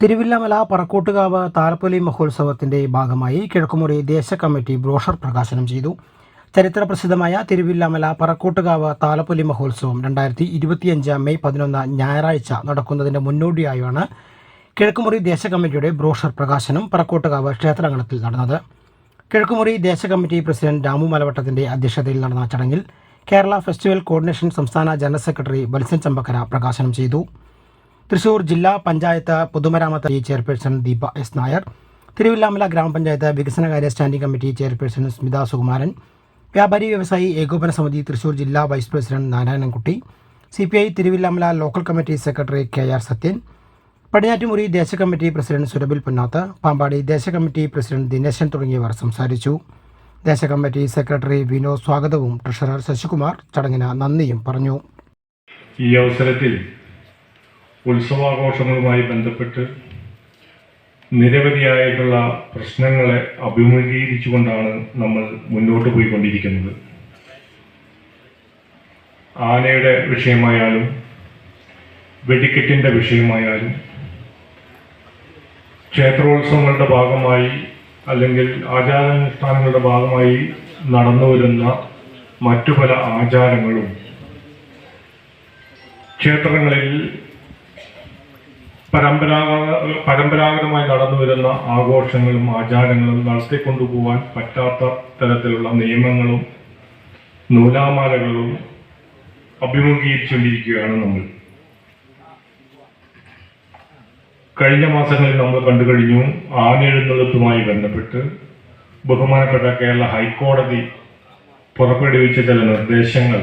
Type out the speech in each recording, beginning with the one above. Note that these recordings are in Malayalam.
തിരുവില്ലമല പറക്കോട്ടുകാവ് താലപ്പൊലി മഹോത്സവത്തിന്റെ ഭാഗമായി കിഴക്കുമുറി ദേശ കമ്മിറ്റി ബ്രോഷർ പ്രകാശനം ചെയ്തു. ചരിത്ര പ്രസിദ്ധമായ തിരുവില്ലമല പറക്കോട്ടുകാവ് താലപ്പൊലി മഹോത്സവം രണ്ടായിരത്തി ഇരുപത്തിയഞ്ച് മെയ് പതിനൊന്ന് ഞായറാഴ്ച നടക്കുന്നതിന്റെ മുന്നോടിയായാണ് കിഴക്കുമുറി ദേശ കമ്മിറ്റിയുടെ ബ്രോഷർ പ്രകാശനം പറക്കോട്ടുകാവ് ക്ഷേത്രാങ്കണത്തിൽ നടന്നത്. കിഴക്കുമുറി ദേശ കമ്മിറ്റി പ്രസിഡന്റ് രാമു മലവട്ടത്തിന്റെ അധ്യക്ഷതയിൽ നടന്ന ചടങ്ങിൽ കേരള ഫെസ്റ്റിവൽ കോർഡിനേഷൻ സംസ്ഥാന ജനറൽ സെക്രട്ടറി ബൽസൻ ചമ്പക്കര പ്രകാശനം ചെയ്തു. തൃശൂർ ജില്ലാ പഞ്ചായത്ത് പൊതുമരാമത്ത് ചെയർപേഴ്സൺ ദീപ എസ് നായർ തിരുവില്ലാമല ഗ്രാമപഞ്ചായത്ത് വികസനകാര്യ standing committee chairperson Smitha Sukumaran വ്യാപാരി വ്യവസായി ഏകോപന സമിതി തൃശൂർ ജില്ലാ vice president Narayanankutty C P I Thiruvilwamala local committee secretary K R Sathyan Padinjattumuri ദേശ കമ്മിറ്റി പ്രസിഡന്റ് സുരബിൽ പൊന്നാത്ത് പാമ്പാടി ദേശ കമ്മിറ്റി പ്രസിഡന്റ് ദിനേശൻ തുടങ്ങിയവർ സംസാരിച്ചു. ദേശ കമ്മിറ്റി സെക്രട്ടറി വിനോദ് സ്വാഗതവും ട്രഷറർ ശശികുമാർ ചടങ്ങിന് നന്ദിയും പറഞ്ഞു. ഈ അവസരത്തിൽ ഉത്സവാഘോഷങ്ങളുമായി ബന്ധപ്പെട്ട് നിരവധിയായിട്ടുള്ള പ്രശ്നങ്ങളെ അഭിമുഖീകരിച്ചുകൊണ്ടാണ് നമ്മൾ മുന്നോട്ട് പോയിക്കൊണ്ടിരിക്കുന്നത്. ആനയുടെ വിഷയമായാലും വെടിക്കെട്ടിന്റെ വിഷയമായാലും ക്ഷേത്രോത്സവങ്ങളുടെ ഭാഗമായി അല്ലെങ്കിൽ ആചാരാനുഷ്ഠാനങ്ങളുടെ ഭാഗമായി നടന്നു വരുന്ന മറ്റു പല ആചാരങ്ങളും ക്ഷേത്രങ്ങളിൽ പരമ്പരാഗത പരമ്പരാഗതമായി നടന്നു വരുന്ന ആഘോഷങ്ങളും ആചാരങ്ങളും നടത്തിക്കൊണ്ടുപോകാൻ പറ്റാത്ത തരത്തിലുള്ള നിയമങ്ങളും നൂലാമാലകളും അഭിമുഖീകരിച്ചുകൊണ്ടിരിക്കുകയാണ് നമ്മൾ. കഴിഞ്ഞ മാസങ്ങളിൽ നമ്മൾ കണ്ടു കഴിഞ്ഞു ആനെഴുന്നള്ളത്തുമായി ബന്ധപ്പെട്ട് ബഹുമാനപ്പെട്ട കേരള ഹൈക്കോടതി പുറപ്പെടുവിച്ച ചില നിർദ്ദേശങ്ങൾ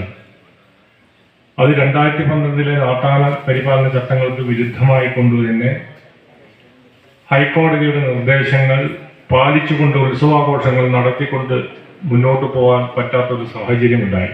അത് രണ്ടായിരത്തി പന്ത്രണ്ടിലെ നാട്ടാന പരിപാലന ചട്ടങ്ങൾക്ക് വിരുദ്ധമായി കൊണ്ടുതന്നെ ഹൈക്കോടതിയുടെ നിർദ്ദേശങ്ങൾ പാലിച്ചുകൊണ്ട് ഉത്സവാഘോഷങ്ങൾ നടത്തിക്കൊണ്ട് മുന്നോട്ട് പോകാൻ പറ്റാത്തൊരു സാഹചര്യമുണ്ടായി.